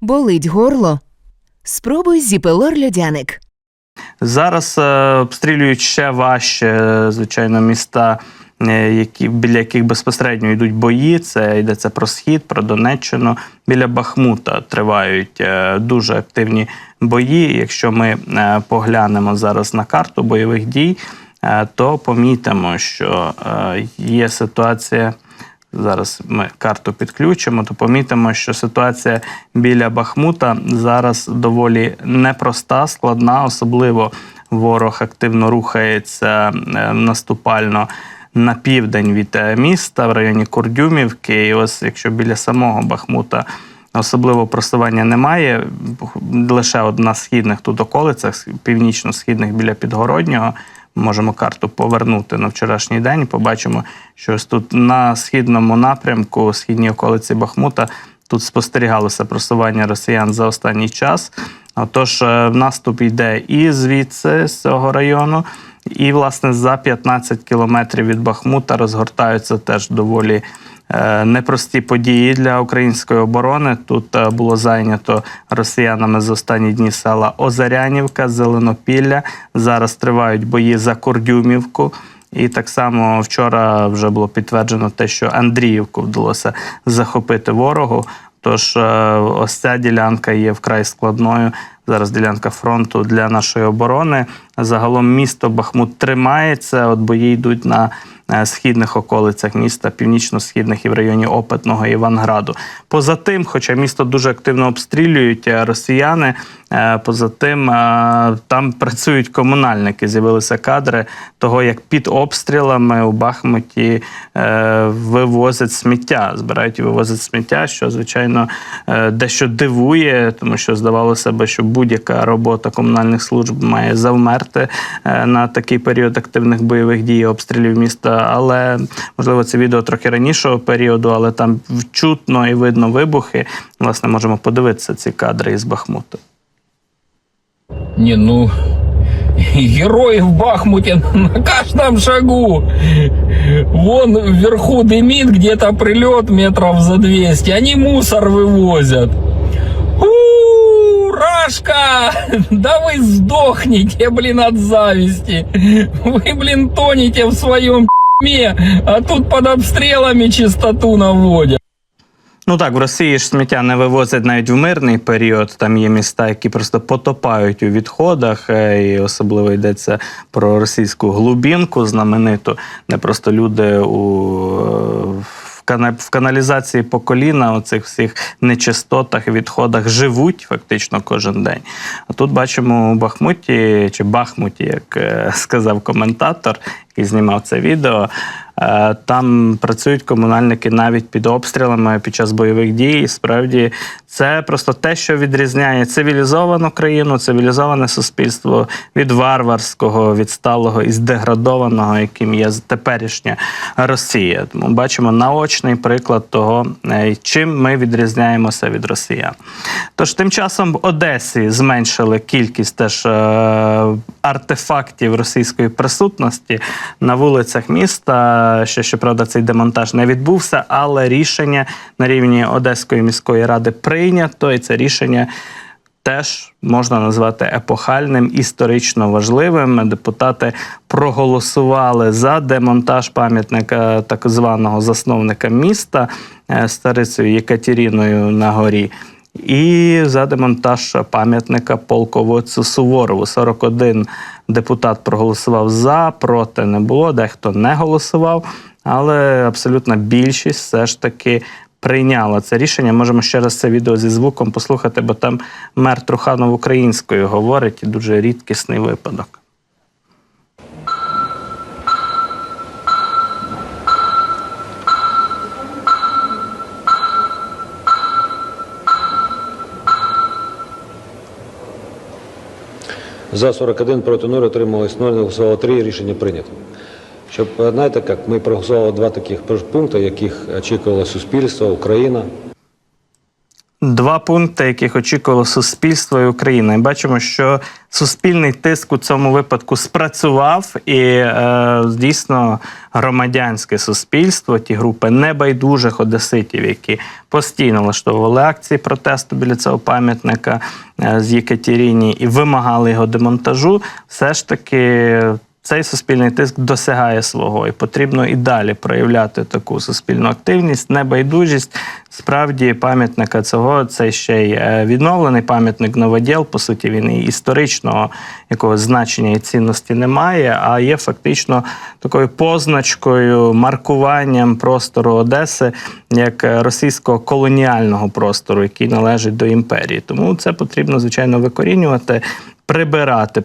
Болить горло? Спробуй зіпелор льодяник. Зараз е, обстрілюють ще важче, е, звичайно, міста, е, які, біля яких безпосередньо йдуть бої. Це йдеться про схід, про Донеччину. Біля Бахмута тривають дуже активні бої. Якщо ми поглянемо зараз на карту бойових дій, то помітимо, що є ситуація. Зараз ми карту підключимо, то помітимо, що ситуація біля Бахмута зараз доволі непроста, складна. Особливо ворог активно рухається е, наступально на південь від е, міста в районі Курдюмівки. І ось якщо біля самого Бахмута особливо просування немає, лише на східних тут околицях, північно-східних біля Підгороднього. Можемо карту повернути на вчорашній день. Побачимо, що ось тут на східному напрямку, східній околиці Бахмута, тут спостерігалося просування росіян за останній час. Отож, е, наступ йде і звідси, з цього району, і, власне, за 15 кілометрів від Бахмута розгортаються теж доволі непрості події для української оборони. Тут е, було зайнято росіянами за останні дні села Озарянівка, Зеленопілля. Зараз тривають бої за Кордюмівку. І так само вчора вже було підтверджено те, що Андріївку вдалося захопити ворогу. Тож е, ось ця ділянка є вкрай складною. Зараз ділянка фронту для нашої оборони. Загалом місто Бахмут тримається. От бої йдуть на е, східних околицях міста, північно-східних і в районі Опитного Іванграду. Поза тим, хоча місто дуже активно обстрілюють е, росіяни, е, поза тим е, там працюють комунальники. З'явилися кадри того, як під обстрілами у Бахмуті е, вивозять сміття, збирають і вивозять сміття, що звичайно е, дещо дивує, тому що здавалося б, що будь-яка робота комунальних служб має завмерти е, на такий період активних бойових дій, обстрілів міста Але можливо це відео трохи ранішого періоду, але там чутно і видно вибухи. Власне, можемо подивитися ці кадри із Бахмуту. Не, ну, герои в Бахмуте на каждом шагу. Вон вверху дымит где-то прилет метров за 200. Они мусор вывозят. У, Рашка! Да вы сдохнете, блин, от зависти. Вы, блин, тонете в своем ме, а тут під обстрілами чистоту наводять. Ну так, в Росії ж сміття не вивозять навіть в мирний період. Там є міста, які просто потопають у відходах, е, і особливо йдеться про російську глубінку знамениту, де просто люди у е, в каналізації по коліна, у цих всіх нечистотах, відходах живуть фактично кожен день. А тут бачимо у Бахмуті чи Бахмуті, як е, сказав коментатор, який знімав це відео. Е, Там працюють комунальники навіть під обстрілами під час бойових дій. І справді це просто те, що відрізняє цивілізовану країну, цивілізоване суспільство від варварського, відсталого і здеградованого, яким є теперішня Росія. Тому бачимо наочний приклад того, е, чим ми відрізняємося від росіян. Тож тим часом в Одесі зменшили кількість теж е, артефактів російської присутності на вулицях міста. Ще щоправда, цей демонтаж не відбувся, але рішення на рівні Одеської міської ради прийнято, і це рішення. Теж можна назвати епохальним, історично важливим. Депутати проголосували за демонтаж пам'ятника так званого засновника міста е, старицею Єкатеріною на горі. І за демонтаж пам'ятника полководцю Суворову. 41 депутат проголосував за, проти не було, дехто не голосував, але абсолютна більшість все ж таки прийняла це рішення. Можемо ще раз це відео зі звуком послухати, бо там мер Труханов українською говорить і дуже рідкісний випадок. За 41 проти 0 отрималось 0, голосувало 3, рішення прийнято. Щоб, знаєте, як ми проголосували два таких пункти, яких очікувало суспільство, Україна. Два пункти, яких очікувало суспільство і Україна. І бачимо, що суспільний тиск у цьому випадку спрацював, і е, дійсно громадянське суспільство, ті групи небайдужих одеситів, які постійно влаштовували акції протесту біля цього пам'ятника е, з Єкатеріні і вимагали його демонтажу, все ж таки. Цей суспільний тиск досягає свого, і потрібно і далі проявляти таку суспільну активність, небайдужість. Справді, пам'ятника цього це ще й е, відновлений пам'ятник новоділ. По суті, він і історичного якогось значення і цінності не має, а є фактично такою позначкою, маркуванням простору Одеси як е, російського колоніального простору, який належить до імперії. Тому це потрібно звичайно викорінювати прибирати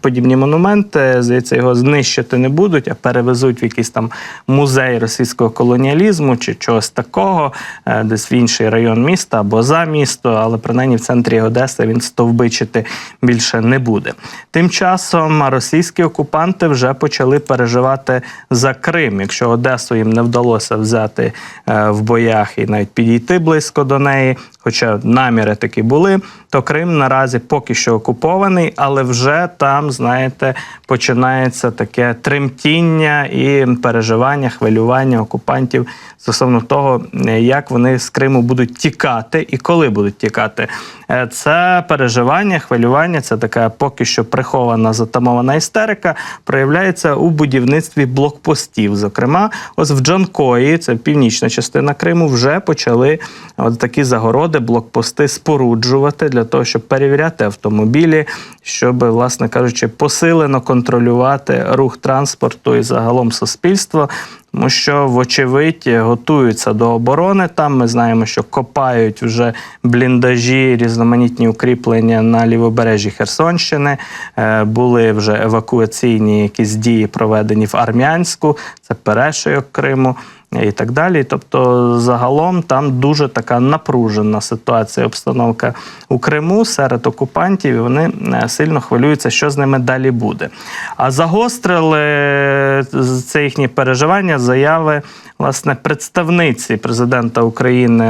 подібні монументи. Здається, його знищити не будуть, а перевезуть в якийсь там музей російського колоніалізму чи чогось такого, е, десь в інший район міста або за місто, але принаймні в центрі Одеси він стовбичити більше не буде. Тим часом російські окупанти вже почали переживати за Крим. Якщо Одесу їм не вдалося взяти е, в боях і навіть підійти близько до неї, хоча наміри такі були, то Крим наразі поки що окупований, але вже там, знаєте, починається таке тремтіння і переживання, хвилювання окупантів стосовно того, е, як вони з Криму будуть тікати і коли будуть тікати. Е, Це переживання, хвилювання, це така поки що прихована затамована істерика, проявляється у будівництві блокпостів. Зокрема, ось в Джанкої, це північна частина Криму, вже почали от такі загороди, блокпости споруджувати для того, щоб перевіряти автомобілі, щоб, власне кажучи, посилено контролювати рух транспорту і загалом суспільство. Тому що, вочевидь, готуються до оборони. Там ми знаємо, що копають вже бліндажі, різноманітні укріплення на лівобережжі Херсонщини. Е, Були вже евакуаційні якісь дії проведені в Армянську, це перешийок Криму. І так далі. Тобто, загалом там дуже така напружена ситуація, обстановка у Криму серед окупантів. і Вони е, сильно хвилюються, що з ними далі буде. А загострили е, це їхні переживання, заяви власне представниці президента України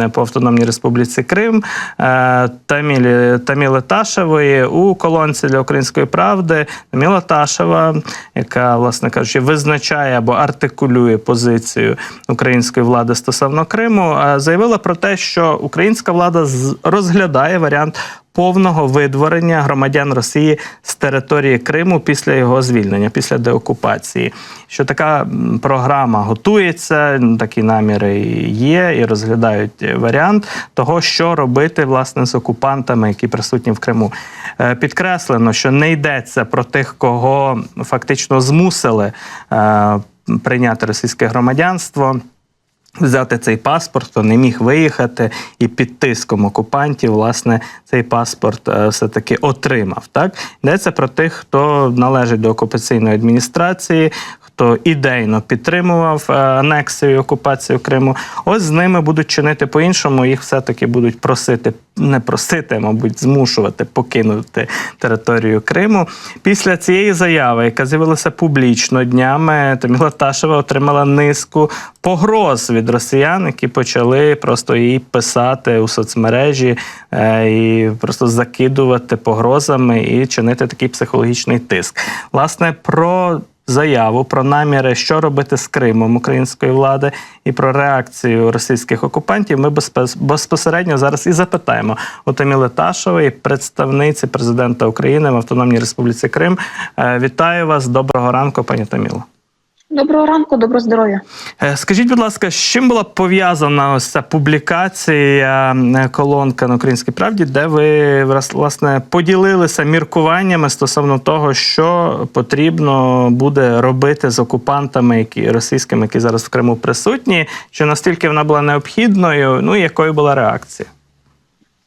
е, по Автономній Республіці Крим Тамілі Таміли Ташевої у колонці для української правди. Таміла Ташева, яка, власне кажучи, визначає або артикулює позицію української влади стосовно Криму, е, заявила про те, що українська влада розглядає варіант. Повного видворення громадян Росії з території Криму після його звільнення, після деокупації. Що така програма готується, такі наміри є, і розглядають варіант того, що робити власне з окупантами, які присутні в Криму. Е, Підкреслено, що не йдеться про тих, кого фактично змусили е, прийняти російське громадянство. Взяти цей паспорт, хто не міг виїхати, і під тиском окупантів, власне, цей паспорт е, все-таки отримав. Так йдеться про тих, хто належить до окупаційної адміністрації, хто ідейно підтримував е, анексію і окупацію Криму. Ось з ними будуть чинити по-іншому. Їх все-таки будуть просити, не просити, мабуть, змушувати покинути територію Криму. Після цієї заяви, яка з'явилася публічно днями, Таміла Ташева отримала низку погроз від росіян, які почали просто їй писати у соцмережі е, і просто закидувати погрозами і чинити такий психологічний тиск. Власне, про заяву про наміри, що робити з Кримом української влади, і про реакцію російських окупантів. Ми безпосередньо зараз і запитаємо у Таміли Ташової, представниці президента України в Автономній Республіці Крим. Е, Вітаю вас, доброго ранку, пані Таміло. Доброго ранку, доброго здоров'я. Е, Скажіть, будь ласка, з чим була пов'язана ось ця публікація е, колонка на Українській правді, де ви власне поділилися міркуваннями стосовно того, що потрібно буде робити з окупантами, які російськими, які зараз в Криму присутні, що настільки вона була необхідною, ну і якою була реакція?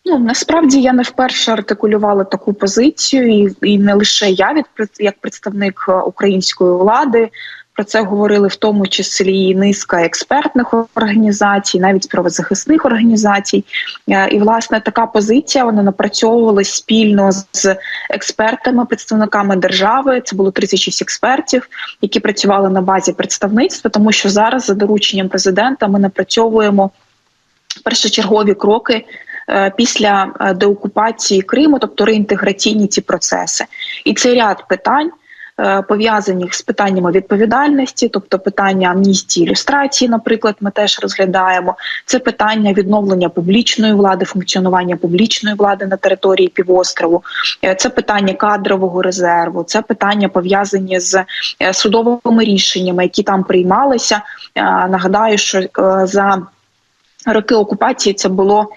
Ну насправді я не вперше артикулювала таку позицію, і, і не лише я від як представник е, української влади. Про це говорили в тому числі і низка експертних організацій, навіть правозахисних організацій. Е, І власне така позиція вона напрацьовувалась спільно з експертами, представниками держави. Це було 36 експертів, які працювали на базі представництва, тому що зараз за дорученням президента ми напрацьовуємо першочергові кроки е, після е, деокупації Криму, тобто реінтеграційні ці процеси. І це ряд питань. Е, Пов'язаних з питаннями відповідальності, тобто питання амністії, ілюстрації, наприклад, ми теж розглядаємо. Це питання відновлення публічної влади, функціонування публічної влади на території півострову. Е, Це питання кадрового резерву, це питання пов'язані з е, судовими рішеннями, які там приймалися. Нагадаю, що за роки окупації це було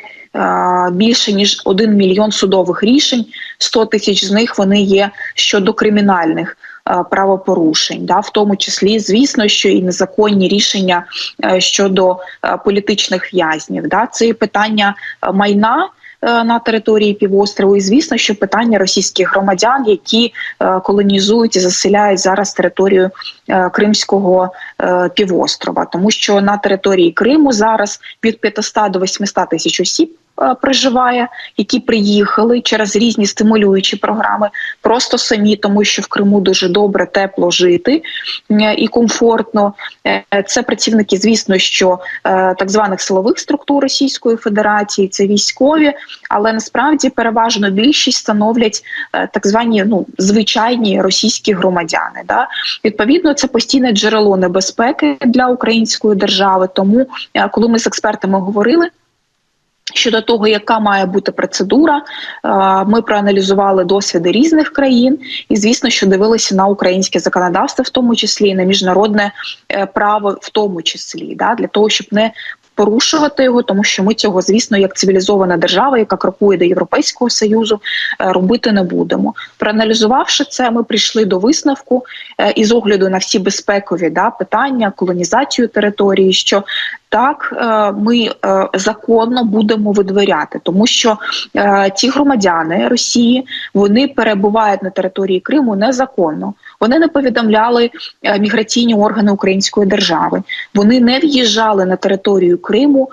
більше ніж 1 мільйон судових рішень. 100 тисяч з них вони є щодо кримінальних. Е, Правопорушень, да, в тому числі, звісно, що і незаконні рішення е, щодо е, політичних в'язнів. Да, це питання майна на території півострову, і звісно, що питання російських громадян, які колонізують і заселяють зараз територію Кримського півострова, тому що на території Криму зараз від 500 до 800 тисяч осіб. Е, Проживає, які приїхали через різні стимулюючі програми, просто самі, тому що в Криму дуже добре, тепло жити е, і комфортно. Е, Це працівники, звісно, що так званих силових структур Російської Федерації, це військові, але насправді переважно більшість становлять так звані ну звичайні російські громадяни. Да? Відповідно, це постійне джерело небезпеки для української держави. Тому, коли ми з експертами говорили. Щодо того, яка має бути процедура, е, ми проаналізували досвіди різних країн, і звісно, що дивилися на українське законодавство, в тому числі і на міжнародне е, право, в тому числі, да, для того, щоб не порушувати його, тому що ми цього, звісно, як цивілізована держава, яка крокує до Європейського союзу, е, робити не будемо. Проаналізувавши це, ми прийшли до висновку е, із огляду на всі безпекові да, питання, колонізацію території, що так е, ми законно будемо видворяти, тому що ті громадяни Росії вони перебувають на території Криму незаконно. Вони не повідомляли е, міграційні органи Української держави. Вони не в'їжджали на територію Криму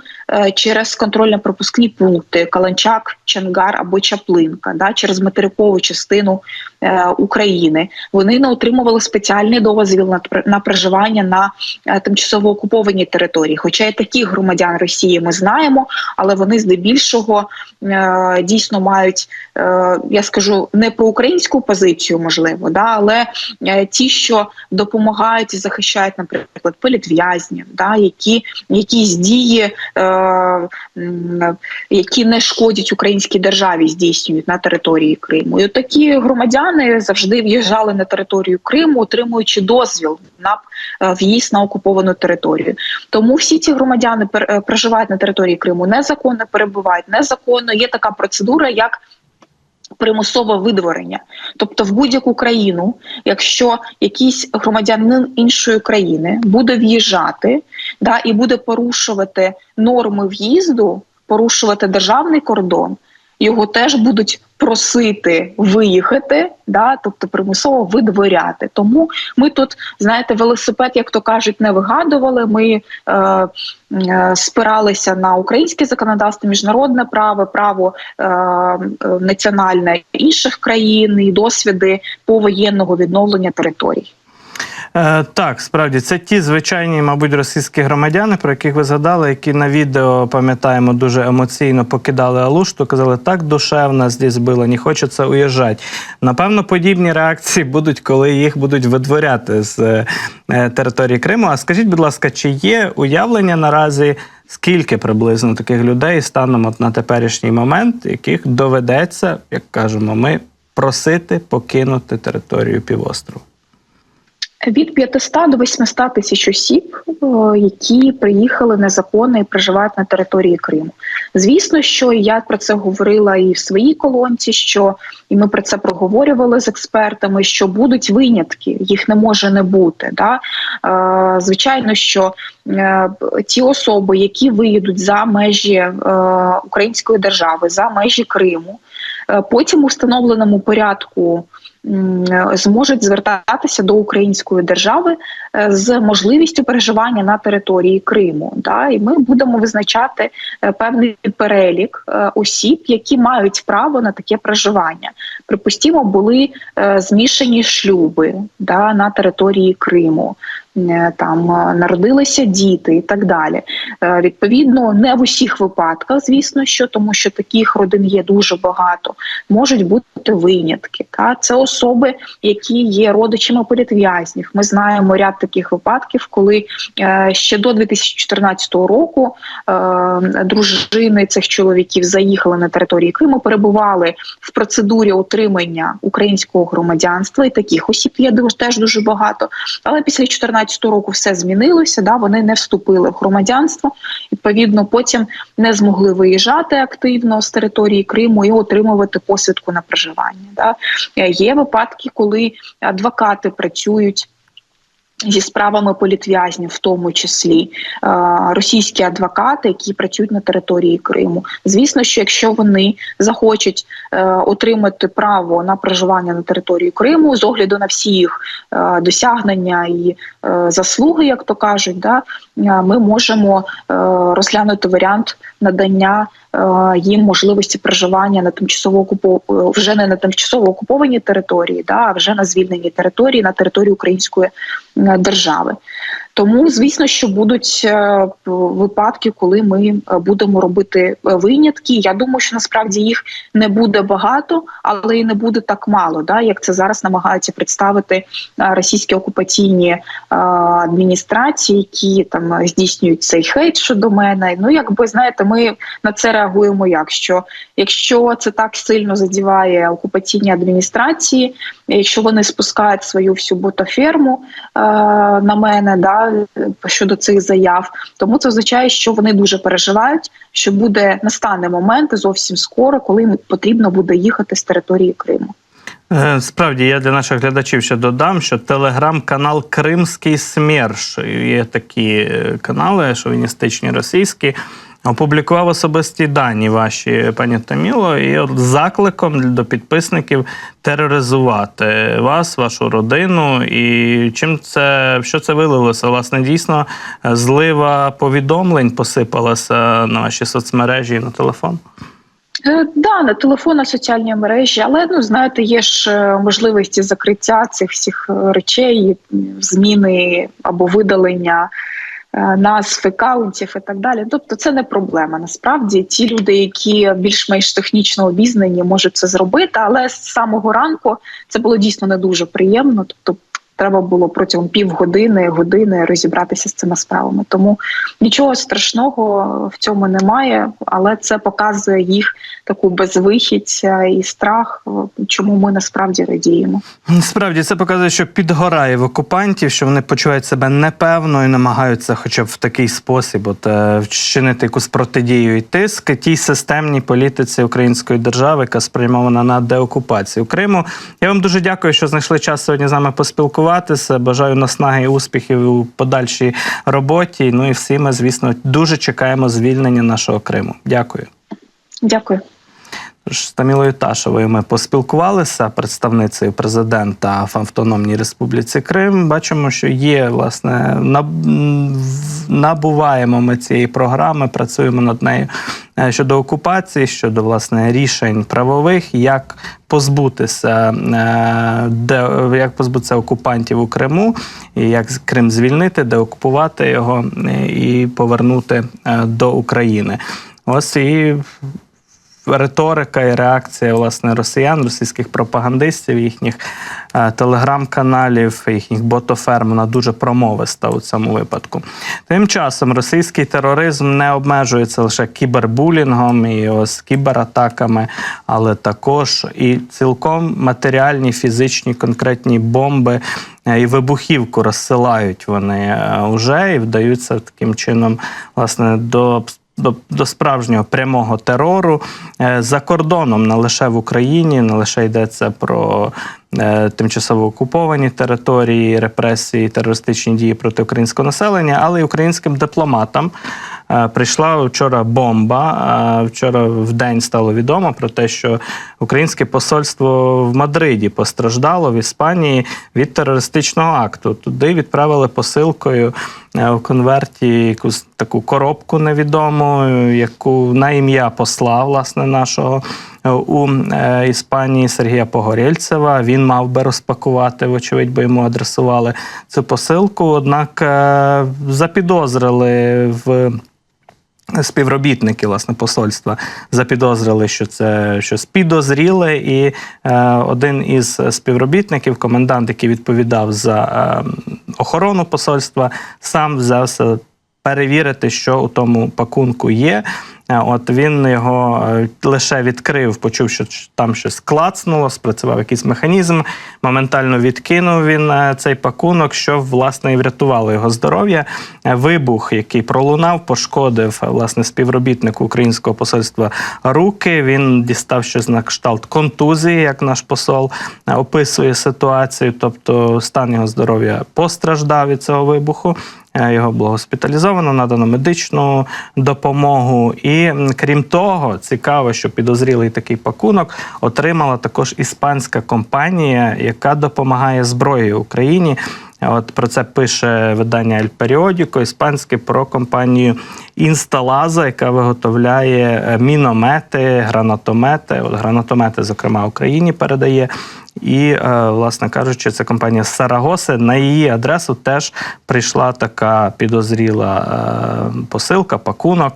через контрольно-пропускні пункти Каланчак, Чангар або Чаплинка, да, через материкову частину е, України. Вони не отримували спеціальний дозвіл на, на проживання на е, тимчасово окупованій території. Хоча і таких громадян Росії ми знаємо, але вони здебільшого е, дійсно мають, е, я скажу, не проукраїнську позицію, можливо, да, але е, ті, що допомагають і захищають, наприклад, політв'язнів, да, які якісь дії, е, які не шкодять українській державі, здійснюють на території Криму. І от такі громадяни завжди в'їжджали на територію Криму, отримуючи дозвіл на е, в'їзд на окуповану територію. Тому всі ці громадяни е, проживають на території Криму незаконно, перебувають незаконно. Є така процедура, як примусове видворення, тобто в будь-яку країну, якщо якийсь громадянин іншої країни буде в'їжджати, да і буде порушувати норми в'їзду, порушувати державний кордон, його теж будуть просити виїхати, да, тобто примусово видворяти. Тому ми тут, знаєте, велосипед, як то кажуть, не вигадували. Ми е, е, спиралися на українське законодавство, міжнародне право, право е, е, національне інших країн і досвіди повоєнного відновлення територій. Е, так, справді, це ті звичайні, мабуть, російські громадяни, про яких ви згадали, які на відео пам'ятаємо дуже емоційно покидали Алушту, казали, так нас здесь була, не хочеться уїжджати. Напевно, подібні реакції будуть, коли їх будуть видворяти з е, території Криму. А скажіть, будь ласка, чи є уявлення наразі? Скільки приблизно таких людей станом от на теперішній момент, яких доведеться, як кажемо, ми просити покинути територію півострову? Від 500 до 800 тисяч осіб, е, які приїхали незаконно і проживають на території Криму. Звісно, що я про це говорила і в своїй колонці, що і ми про це проговорювали з експертами, що будуть винятки, їх не може не бути. Да? Е, Звичайно, що е, ті особи, які виїдуть за межі української держави, за межі Криму, потім у встановленому порядку зможуть звертатися до української держави е, з можливістю переживання на території Криму. Да? І ми будемо визначати е, певний перелік е, осіб, які мають право на таке проживання. Припустімо, були змішані шлюби на території Криму. Е, там е, народилися діти і так далі. Е, Відповідно, не в усіх випадках, звісно, що тому що таких родин є дуже багато, можуть бути винятки. Та це особи, які є родичами політв'язнів. Ми знаємо ряд таких випадків, коли ще до 2014 року дружини цих чоловіків заїхали на території Криму, перебували в процедурі отримання українського громадянства, і таких осіб є теж дуже багато. Але після 2014 року все змінилося. Да, вони не вступили в громадянство. Відповідно, потім не змогли виїжджати активно з території Криму і отримувати посвідку на проживання. Да. Є випадки, коли адвокати працюють. Зі справами політв'язнів, в тому числі е, російські адвокати, які працюють на території Криму. Звісно, що якщо вони захочуть е, отримати право на проживання на території Криму з огляду на всі їх е, досягнення і заслуги, як то кажуть, да, ми можемо розглянути варіант надання е, їм можливості проживання на тимчасово окупо... е, вже не на тимчасово окупованій території, да, а вже на звільненій території на території української е, держави. Тому, звісно, що будуть е, випадки, коли ми е, будемо робити е, винятки. Я думаю, що насправді їх не буде багато, але і не буде так мало, да, як це зараз намагаються представити російські окупаційні адміністрації, які там здійснюють цей хейт щодо мене. Ну, якби знаєте, ми на це реагуємо як що якщо це так сильно задіває окупаційні адміністрації, якщо вони спускають свою всю ботаферму е, на мене, да щодо цих заяв, тому це означає, що вони дуже переживають, що буде настане момент зовсім скоро, коли їм потрібно буде їхати з території Криму. Е, Справді, я для наших глядачів ще додам, що телеграм-канал Кримський СМЕРШ, є такі е, канали, шовіністичні російські, опублікував особисті дані ваші, пані Таміло, і от закликом до підписників тероризувати вас, вашу родину. І чим це що це вилилося? Власне, дійсно злива повідомлень посипалася на ваші соцмережі і на телефон. Е, Да, на телефон, на соціальні мережі, але ну знаєте, є ж е, можливості закриття цих всіх е, речей, зміни або видалення е, назв аккаунтів і так далі. Тобто це не проблема. Насправді ті люди, які більш-менш технічно обізнані, можуть це зробити, але з самого ранку це було дійсно не дуже приємно. Тобто треба було протягом півгодини, години розібратися з цими справами. Тому нічого страшного в цьому немає, але це показує їх таку безвихідь і страх, чому ми насправді радіємо. Справді це показує, що підгорає в окупантів, що вони почувають себе непевно і намагаються, хоча б в такий спосіб, от е, вчинити якусь протидію і тиск тій системній політиці української держави, яка спрямована на деокупацію Криму. Я вам дуже дякую, що знайшли час сьогодні з нами поспілкуватися. Бажаю наснаги і успіхів у подальшій роботі. Ну і всі ми, звісно, дуже чекаємо звільнення нашого Криму. Дякую. Дякую. З Тамілою Ташевою ми поспілкувалися представницею президента в Автономній Республіці Крим. Бачимо, що є власне набуваємо ми цієї програми, працюємо над нею е, щодо окупації, щодо власне рішень правових, як позбутися, е, де як позбутися окупантів у Криму, і як Крим звільнити, деокупувати його е, і повернути до України. Ось і риторика і реакція власне росіян, російських пропагандистів, їхніх е, телеграм-каналів, їхніх ботоферм, вона дуже промовиста у цьому випадку. Тим часом російський тероризм не обмежується лише кібербулінгом і ось кібератаками, але також і цілком матеріальні, фізичні, конкретні бомби. е, І вибухівку розсилають вони вже і вдаються таким чином власне до до, до справжнього прямого терору е, за кордоном, не лише в Україні, не лише йдеться про е, тимчасово окуповані території, репресії, терористичні дії проти українського населення, але й українським дипломатам. Е, Прийшла вчора бомба. Вчора в день стало відомо про те, що українське посольство в Мадриді постраждало в Іспанії від терористичного акту. Туди відправили посилкою в конверті якусь таку коробку невідому, е, яку на ім'я посла власне нашого е, у е, Іспанії Сергія Погорєльцева. Він мав би розпакувати, вочевидь, бо йому адресували цю посилку. Однак е, запідозрили в. Співробітники власне посольства запідозрили, що це щось підозріле, і е, один із співробітників, комендант, який відповідав за е, охорону посольства, сам взявся перевірити, що у тому пакунку є. Е, От він його е, лише відкрив, почув, що там щось клацнуло, спрацював якийсь механізм. Моментально відкинув він е, цей пакунок, що власне і врятувало його здоров'я. Вибух, який пролунав, пошкодив власне співробітнику українського посольства руки. Він дістав щось на кшталт контузії, як наш посол описує ситуацію. Тобто стан його здоров'я постраждав від цього вибуху. Е, Його було госпіталізовано, надано медичну допомогу. І крім того, цікаво, що підозрілий такий пакунок отримала також іспанська компанія, яка допомагає зброєю Україні. От про це пише видання El Periódico іспанське про компанію Інсталаза, яка виготовляє е, міномети, гранатомети. От гранатомети, зокрема, Україні передає. І, е, власне кажучи, це компанія Сарагоси. На її адресу теж прийшла така підозріла е, посилка, пакунок,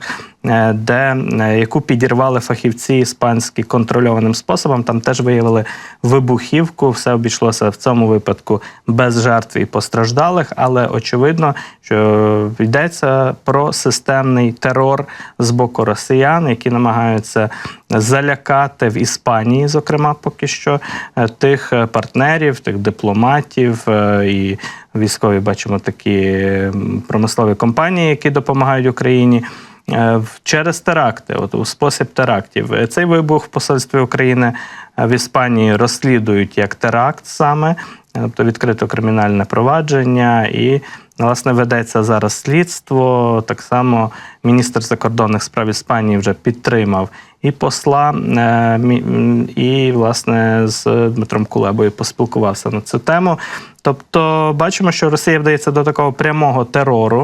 де, е, яку підірвали фахівці іспанські контрольованим способом. Там теж виявили вибухівку. Все обійшлося в цьому випадку без жертв і постраждалих, але очевидно, що йдеться про системний терор з боку росіян, які намагаються залякати в Іспанії, зокрема, поки що е, тих е, партнерів, тих дипломатів е, і військові бачимо такі промислові компанії, які допомагають Україні. Е, Через теракти, от у спосіб терактів. Е, Цей вибух в посольстві України е, в Іспанії розслідують як теракт саме, тобто відкрито кримінальне провадження, і власне ведеться зараз слідство. Так само міністр закордонних справ Іспанії вже підтримав і посла, і власне з Дмитром Кулебою поспілкувався на цю тему. Тобто, бачимо, що Росія вдається до такого прямого терору